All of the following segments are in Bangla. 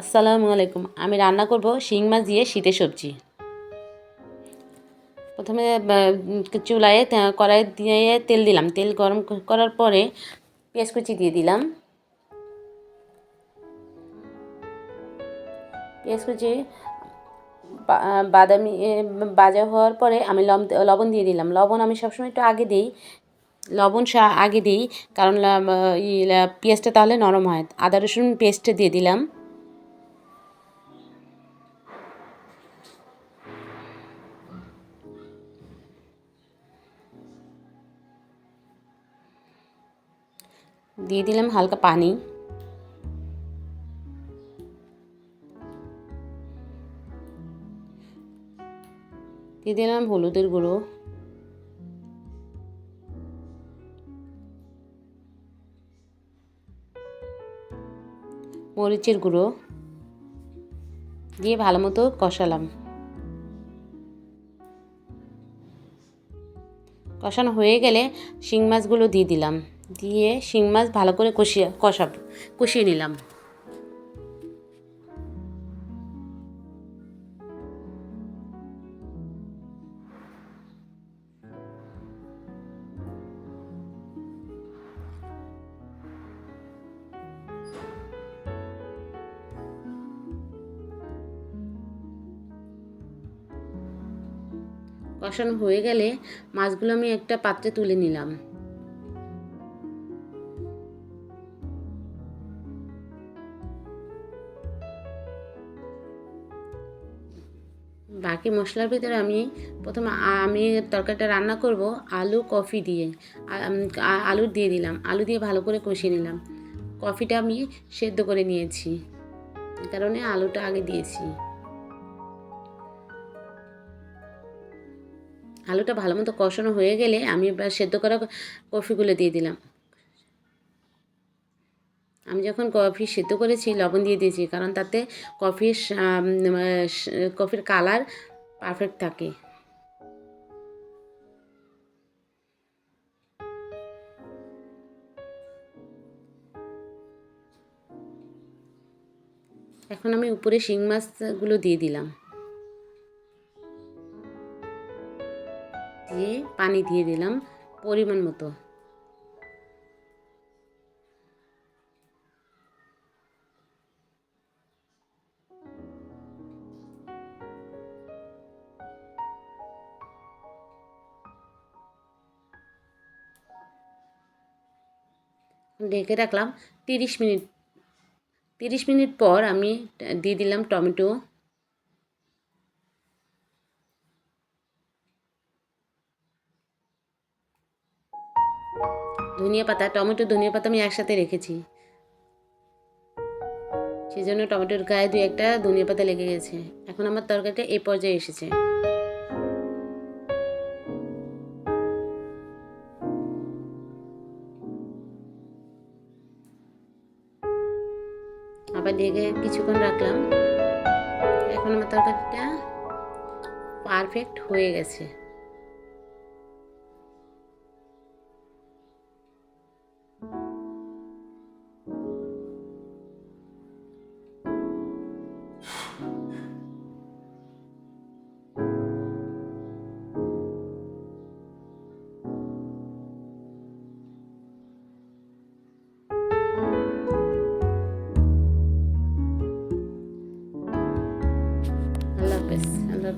আসসালামু আলাইকুম। আমি রান্না করব শিং মাছ দিয়ে শীতের সবজি। প্রথমে চুলায় কড়াই দিয়ে তেল দিলাম। তেল গরম করার পরে পেঁয়াজ কুচি দিয়ে দিলাম। পেঁয়াজ কুচি বাদামি বাজা হওয়ার পরে আমি লবণ দিয়ে দিলাম। লবণ আমি সবসময় একটু আগে দিই। লবণ আগে দিই। কারণ পেঁয়াজটা তাহলে নরম হয়। আদা রসুন পেস্ট দিয়ে দিলাম। দিয়ে দিলাম হালকা পানি। দিয়ে দিলাম হলুদের গুঁড়ো। মরিচের গুঁড়ো। দিয়ে ভালো মতো কষালাম। কষানো হয়ে গেলে শিং মাছগুলো দিয়ে দিলাম। দিয়ে শিং মাছ ভালো করে কষিয়ে, কষাব, কষিয়ে নিলাম। কষানো হয়ে গেলে মাছগুলো আমি একটা পাত্রে তুলে নিলাম। বাকি মশলার ভিতরে আমি প্রথমে আমি তরকারিটা রান্না করব আলু, কফি দিয়ে। আলু দিয়ে দিলাম। আলু দিয়ে ভালো করে কষিয়ে নিলাম। কফিটা আমি সেদ্ধ করে নিয়েছি। কারণে আলুটা আগে দিয়েছি। আলুটা ভালো মতো কষানো হয়ে গেলে আমি এবার সেদ্ধ করা কফিগুলো দিয়ে দিলাম। আমি যখন কফি সেদ্ধ করেছি, লবণ দিয়ে দিয়েছি, কারণ তাতে কফির কফির কালার পারফেক্ট থাকে। এখন আমি উপরে শিং মাছগুলো দিয়ে দিলাম। দিয়ে পানি দিয়ে দিলাম পরিমাণ মতো। ঢেকে রাখলাম। তিরিশ মিনিট তিরিশ মিনিট পর আমি দিয়ে দিলাম টমেটো। ধনিয়া পাতা, টমেটো, ধনিয়া পাতা আমি একসাথে রেখেছি। সেই জন্য টমেটোর গায়ে দুই একটা ধনিয়া পাতা লেগে গেছে। এখন আমার তরকারিটা এই পর্যায়ে এসেছে। আবার ঢেকে কিছুক্ষণ রাখলাম। এখন আমার তরকারিটা পারফেক্ট হয়ে গেছে। হাফেজ আল্লাহ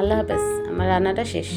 আল্লাহ হাফেজ আমার রান্নাটা শেষ।